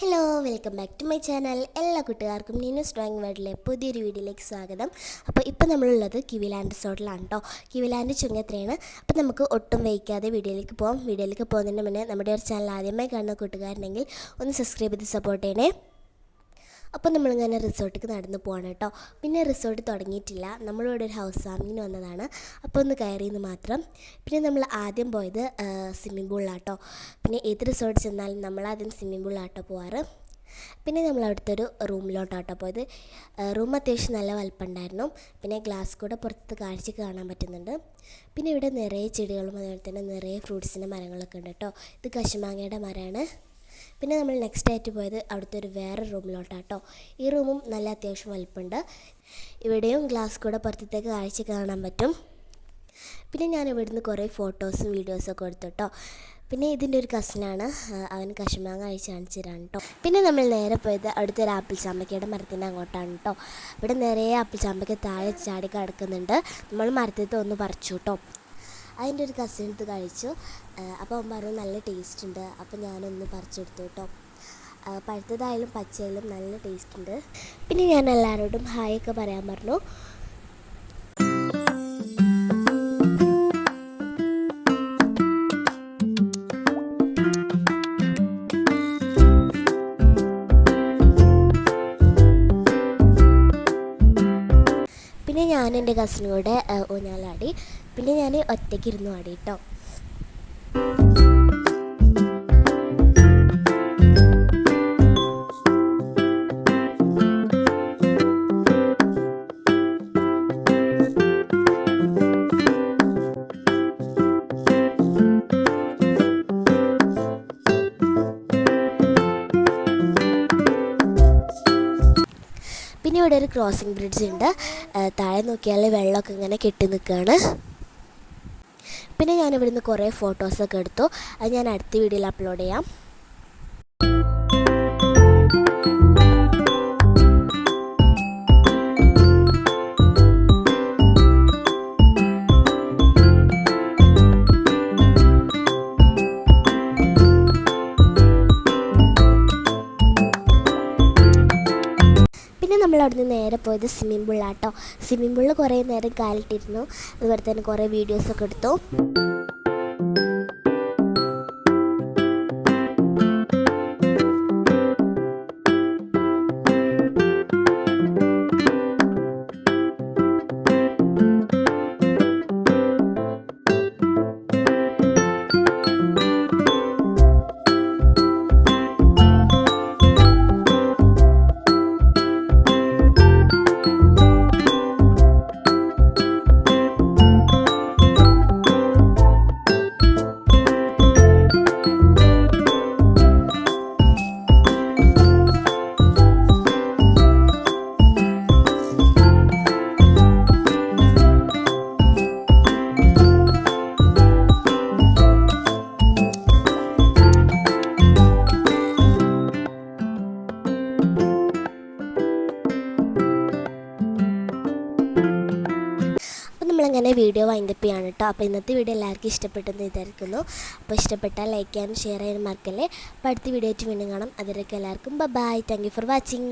Hello welcome back to my channel എല്ലാ കൂട്ടുകാർക്കും Neenu's drawing വേർഡിലെ പുതിയൊരു വീഡിയോയിലേക്ക് സ്വാഗതം. അപ്പോൾ ഇപ്പോൾ നമ്മളുള്ളത് കിവിലാൻഡ് റിസോർട്ടിലാണ് കേട്ടോ കിവിലാൻഡ് ചുങ്കത്രയാണ്. അപ്പോൾ നമുക്ക് ഒട്ടും വൈകാതെ വീഡിയോയിലേക്ക് പോകാം വീഡിയോയിലേക്ക് പോകുന്നതിന് മുന്നേ നമ്മുടെ ഒരു ചാനൽ ആദ്യമായി കാണുന്ന കൂട്ടുകാരുണ്ടെങ്കിൽ ഒന്ന് സബ്സ്ക്രൈബ് ചെയ്ത് സപ്പോർട്ട് ചെയ്യണേ. അപ്പോൾ നമ്മളിങ്ങനെ റിസോർട്ടിലേക്ക് നടന്ന് പോവാണ് കേട്ടോ. പിന്നെ റിസോർട്ട് തുടങ്ങിയിട്ടില്ല. നമ്മളിവിടെ ഒരു ഹൗസ് വാമിങ്ങിന് വന്നതാണ്. അപ്പോൾ ഒന്ന് കയറിയെന്ന് മാത്രം. പിന്നെ നമ്മൾ ആദ്യം പോയത് സ്വിമ്മിംഗ് പൂളിലാട്ടോ പിന്നെ ഏത് റിസോർട്ട് ചെന്നാലും നമ്മളാദ്യം സ്വിമ്മിംഗ് പൂളിലാട്ടോ പോവാറ്. പിന്നെ നമ്മൾ അവിടുത്തെ ഒരു റൂമിലോട്ടാട്ടോ പോയത്. റൂം അത്യാവശ്യം നല്ല വലുപ്പമുണ്ടായിരുന്നു പിന്നെ ഗ്ലാസ് കൂടെ പുറത്ത് കാഴ്ച കാണാൻ പറ്റുന്നുണ്ട്. പിന്നെ ഇവിടെ നിറയെ ചെടികളും അതുപോലെ തന്നെ നിറയെ ഫ്രൂട്ട്സിന്റെ മരങ്ങളൊക്കെ ഉണ്ട് കേട്ടോ ഇത് കശുമാങ്ങയുടെ മരമാണ്. പിന്നെ നമ്മൾ നെക്സ്റ്റ് ആയിട്ട് പോയത് അവിടുത്തെ ഒരു വേറെ റൂമിലോട്ടാട്ടോ. ഈ റൂമും നല്ല അത്യാവശ്യം വലിപ്പമുണ്ട് ഇവിടെയും ഗ്ലാസ് കൂടെ പുറത്തേക്ക് കാഴ്ച കാണാൻ പറ്റും. പിന്നെ ഞാൻ ഇവിടുന്ന് കുറേ ഫോട്ടോസും വീഡിയോസും ഒക്കെ എടുത്തു കേട്ടോ പിന്നെ ഇതിന്റെ ഒരു കസിനാണ് അവൻ കശുമാങ്ങ അഴിച്ച് കാണിച്ചു തരാണ് കേട്ടോ പിന്നെ നമ്മൾ നേരെ പോയത് അവിടുത്തെ ഒരു ആപ്പിൾ ചാമ്പക്കയുടെ മരത്തിന്റെ അങ്ങോട്ടാണ് കേട്ടോ ഇവിടെ നിറയെ ആപ്പിൾ ചാമ്പക്ക താഴെ ചാടി കിടക്കുന്നുണ്ട്. നമ്മൾ മരത്തിൽ ഒന്ന് പറിച്ചു കേട്ടോ അതിന്റെ ഒരു കസിൻ എടുത്ത് കഴിച്ചു. അപ്പോൾ അവൻ പറഞ്ഞു നല്ല ടേസ്റ്റ് ഉണ്ട്. അപ്പോൾ ഞാനൊന്ന് പറിച്ചെടുത്തു കേട്ടോ പഴുത്തതായാലും പച്ചയായാലും നല്ല ടേസ്റ്റ് ഉണ്ട്. പിന്നെ ഞാൻ എല്ലാവരോടും ഹായ് ഒക്കെ പറയാൻ പറഞ്ഞു. ഞാൻ എന്റെ കസിനും കൂടെ ഊഞ്ഞാലാടി. പിന്നെ ഞാൻ ഒറ്റയ്ക്ക് ഇരുന്നു ആടി കേട്ടോ പിന്നെ ഇവിടെ ഒരു ക്രോസിംഗ് ബ്രിഡ്ജ് ഉണ്ട്. താഴെ നോക്കിയാൽ വെള്ളമൊക്കെ ഇങ്ങനെ കെട്ടി നിൽക്കുകയാണ് പിന്നെ ഞാൻ ഇവിടുന്ന് കുറേ ഫോട്ടോസൊക്കെ എടുത്തു. അത് ഞാൻ അടുത്ത വീഡിയോയിൽ അപ്ലോഡ് ചെയ്യാം. നമ്മൾ അവിടുന്ന് നേരെ പോയത് സ്വിമ്മിംഗ് പൂളിലാട്ടോ. സ്വിമ്മിംഗ് പൂളിൽ കുറേ നേരം കാലിട്ടിരുന്നു. അതുപോലെ തന്നെ കുറേ വീഡിയോസൊക്കെ എടുത്തു. നമ്മളങ്ങനെ വീഡിയോ വൈൻഡപ്പ് ചെയ്യാണ് കേട്ടോ അപ്പോൾ ഇന്നത്തെ വീഡിയോ എല്ലാവർക്കും ഇഷ്ടപ്പെട്ടെന്ന് വിചാരിക്കുന്നു. അപ്പോൾ ഇഷ്ടപ്പെട്ടാൽ ലൈക്ക് ചെയ്യാനും ഷെയർ ചെയ്യാനും മറക്കല്ലേ. അപ്പോൾ അടുത്ത വീഡിയോ ആയിട്ട് വീണ്ടും കാണാം. അതിലൊക്കെ എല്ലാവർക്കും bye thank you for watching